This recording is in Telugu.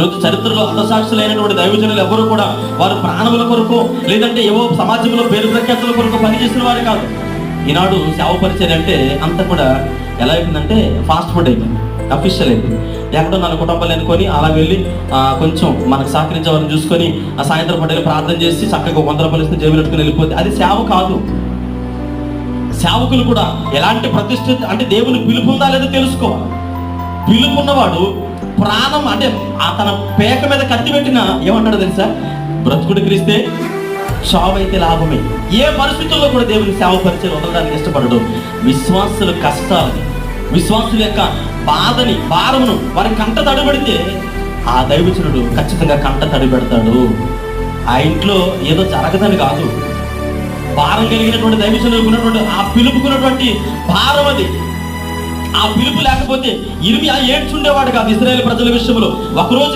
ఈరోజు చరిత్రలో హతసాక్షులైనటువంటి దైవజనులు ఎవరు కూడా వారు ప్రాణముల కొరకు లేదంటే ఏవో సమాజంలో పేరు ప్రఖ్యాతుల కొరకు పనిచేసిన వారు కాదు. ఈనాడు సేవ పరిచయం అంటే అంత కూడా ఎలా అయిపోయిందంటే ఫాస్ట్ ఫుడ్ అయిపోయింది. అఫీషియల్ అయిపోయింది. ఎక్కడో నన్ను కుటుంబాలు అనుకొని అలా వెళ్ళి కొంచెం మనకు సహకరించే వారిని చూసుకొని ఆ సాయంత్రం పట్టేలు ప్రార్థన చేసి చక్కగా వంద రూపాయలు ఇస్తే జేబులు పెట్టుకుని వెళ్ళిపోతే అది సేవ కాదు. సేవకులు కూడా ఎలాంటి ప్రతిష్ఠ అంటే దేవుని పిలుపు ఉందా లేదో తెలుసుకోవాలి. పిలుపు ఉన్నవాడు ప్రాణం అంటే ఆ తన పేక మీద కత్తి పెట్టిన ఏమన్నాడు తెలుసా? బ్రతుకుడు క్రీస్తే చావైతే లాభమే. ఏ పరిస్థితుల్లో కూడా దేవుని సేవ పరిచయం వదలడానికి ఇష్టపడడు. విశ్వాసుల కష్టాలని విశ్వాసుల యొక్క బాధని భారమును వారి కంట తడబడితే ఆ దైవచనుడు ఖచ్చితంగా కంట తడిపెడతాడు. ఆ ఇంట్లో ఏదో జరగదని కాదు. భారం కలిగినటువంటి దైవచనుడు ఉన్నటువంటి ఆ పిలుపుకున్నటువంటి భారం అది. ఆ పిలుపు లేకపోతే ఇరిమి ఏడ్చుండేవాడు కాదు ఇస్రాయేల్ ప్రజల విషయంలో. ఒకరోజు